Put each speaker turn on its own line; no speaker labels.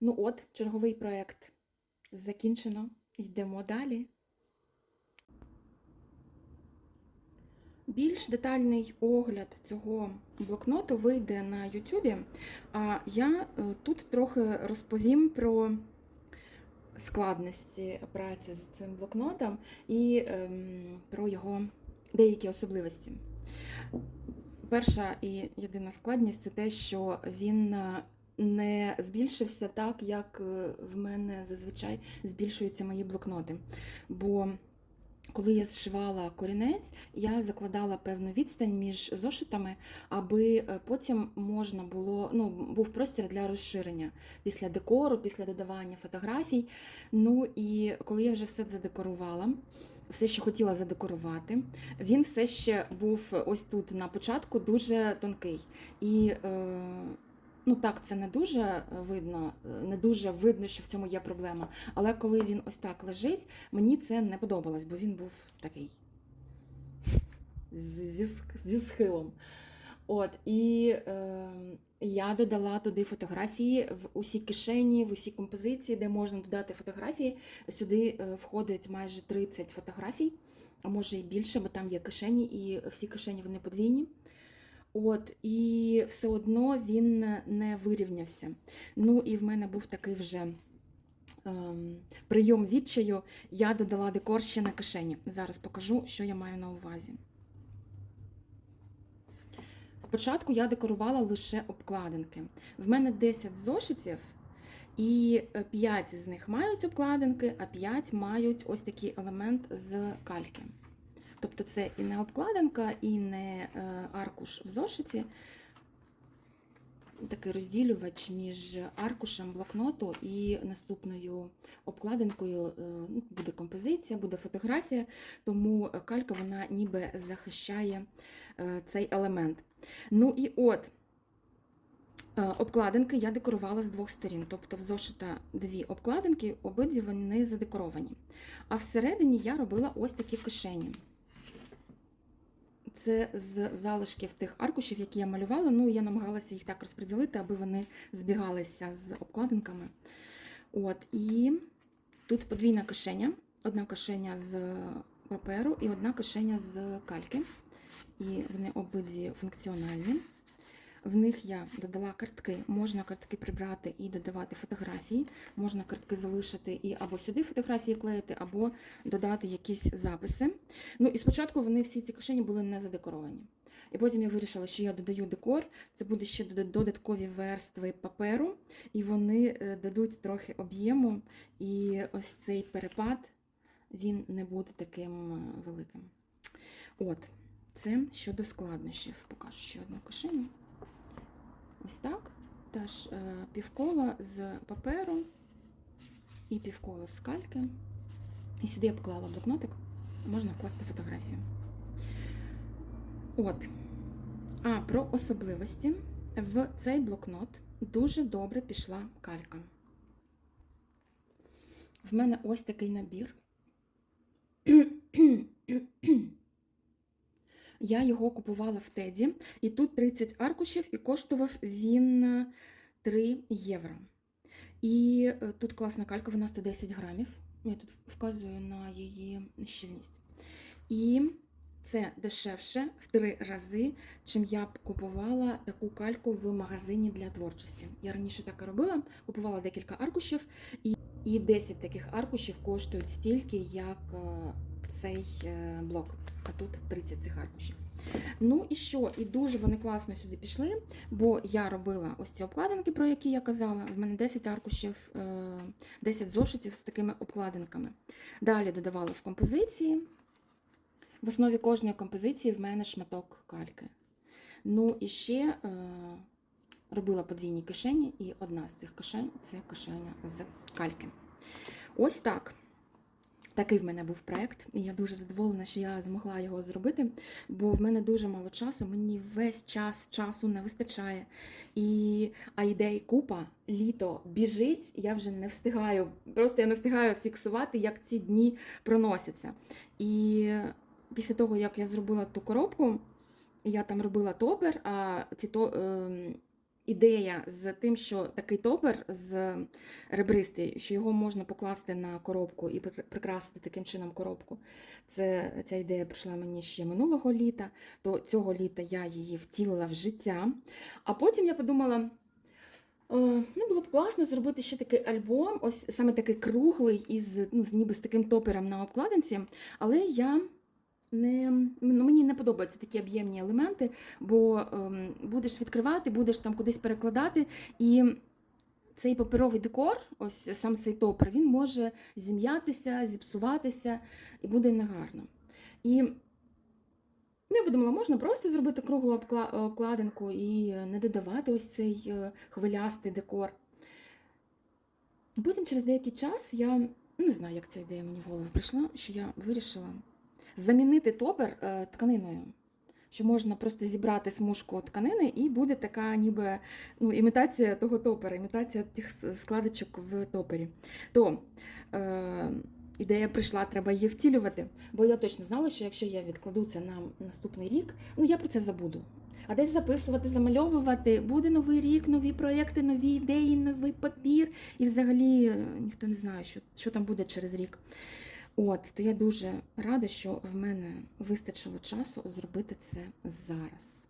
Ну от, черговий проєкт закінчено. Йдемо далі. Більш детальний огляд цього блокноту вийде на Ютубі. А я е, тут трохи розповім про складності праці з цим блокнотом і ем, про його деякі особливості. Перша і єдина складність це те, що він е, не збільшився так, як е, в мене зазвичай збільшуються мої блокноти. Бо коли я зшивала корінець, я закладала певну відстань між зошитами, аби е, потім можна було, ну, був простір для розширення після декору, після додавання фотографій. Ну і коли я вже все задекорувала, все ще хотіла задекорувати, він все ще був ось тут на початку дуже тонкий. І е, ну так, це не дуже видно, е, не дуже видно, що в цьому є проблема. Але коли він ось так лежить, мені це не подобалось, бо він був такий зі, зі схилом. От, і е, я додала туди фотографії в усі кишені, в усі композиції, де можна додати фотографії. Сюди е, входить майже 30 фотографій, а може і більше, бо там є кишені, і всі кишені вони подвійні. От, і все одно він не вирівнявся. Ну і в мене був такий вже ем, прийом відчаю. Я додала декор ще на кишені. Зараз покажу, що я маю на увазі. Спочатку я декорувала лише обкладинки. В мене 10 зошитів, і 5 з них мають обкладинки, а 5 мають ось такий елемент з кальки. Тобто це і не обкладинка, і не е, аркуш в зошиті. Такий розділювач між аркушем блокноту і наступною обкладинкою е, ну, буде композиція, буде фотографія, тому калька вона ніби захищає е, цей елемент. Ну і от обкладинки я декорувала з двох сторін. Тобто в зошита дві обкладинки, обидві вони задекоровані. А всередині я робила ось такі кишені. Це з залишків тих аркушів, які я малювала. Ну, я намагалася їх так розподілити, аби вони збігалися з обкладинками. От, і тут подвійна кишеня. Одна кишеня з паперу і одна кишеня з кальки. І вони обидві функціональні. В них я додала картки. Можна картки прибрати і додавати фотографії. Можна картки залишити і або сюди фотографії клеїти, або додати якісь записи. Ну і спочатку вони всі ці кишені були не задекоровані. І потім я вирішила, що я додаю декор, це буде ще додаткові верстви паперу, і вони е, дадуть трохи об'єму, і ось цей перепад він не буде таким е, великим. От, це щодо складнощів. Покажу ще одну кишеню. Ось так. Теж е, півкола з паперу і півкола з кальки. І сюди я поклала блокнотик, можна вкласти фотографію. От. А про особливості в цей блокнот дуже добре пішла калька. В мене ось такий набір. Я його купувала в Теді, і тут 30 аркушів, і коштував він е, 3 євро. І е, тут класна калька, вона 110 грамів. Я тут вказую на її щільність. І це дешевше в три рази, чим я б купувала таку кальку в магазині для творчості. Я раніше так і робила, купувала декілька аркушів, і, і 10 таких аркушів коштують стільки, як е, цей е, блок. А тут 30 цих аркушів. Ну і що? І дуже вони класно сюди пішли, бо я робила ось ці обкладинки, про які я казала. В мене 10 аркушів, е, 10 зошитів з такими обкладинками. Далі додавала в композиції. В основі кожної композиції в мене шматок кальки. Ну і ще е, робила подвійні кишені, і одна з цих кишень це кишеня з кальки. Ось так. Такий в мене був проєкт, і я дуже задоволена, що я змогла його зробити, бо в мене дуже мало часу, мені весь час часу не вистачає. І, а ідей купа, літо біжить, я вже не встигаю, просто я не встигаю фіксувати, як ці дні проносяться. І після того, як я зробила ту коробку, я там робила топер, а ці то, ем, ідея з тим, що такий топер з ребристий, що його можна покласти на коробку і прикрасити таким чином коробку. Це ця ідея прийшла мені ще минулого літа, то цього літа я її втілила в життя. А потім я подумала. Ну, було б класно зробити ще такий альбом, ось саме такий круглий, із ну, ніби з таким топером на обкладинці. Але я не, ну, мені не подобаються такі об'ємні елементи, бо ем, будеш відкривати, будеш там кудись перекладати, і цей паперовий декор, ось сам цей топер, він може зім'ятися, зіпсуватися і буде негарно. І я подумала, можна просто зробити круглу обкладинку і не додавати ось цей е, хвилястий декор. Потім через деякий час я не знаю, як ця ідея мені в голову прийшла, що я вирішила замінити топер е, тканиною. Що можна просто зібрати смужку тканини, і буде така ніби ну, імітація того топера, імітація тих складочок в топері. То е, ідея прийшла, треба її втілювати. Бо я точно знала, що якщо я відкладу це на наступний рік, ну я про це забуду. А десь записувати, замальовувати, буде новий рік, нові проекти, нові ідеї, новий папір. І взагалі е, ніхто не знає, що, що там буде через рік. От, то я дуже рада, що в мене вистачило часу зробити це зараз.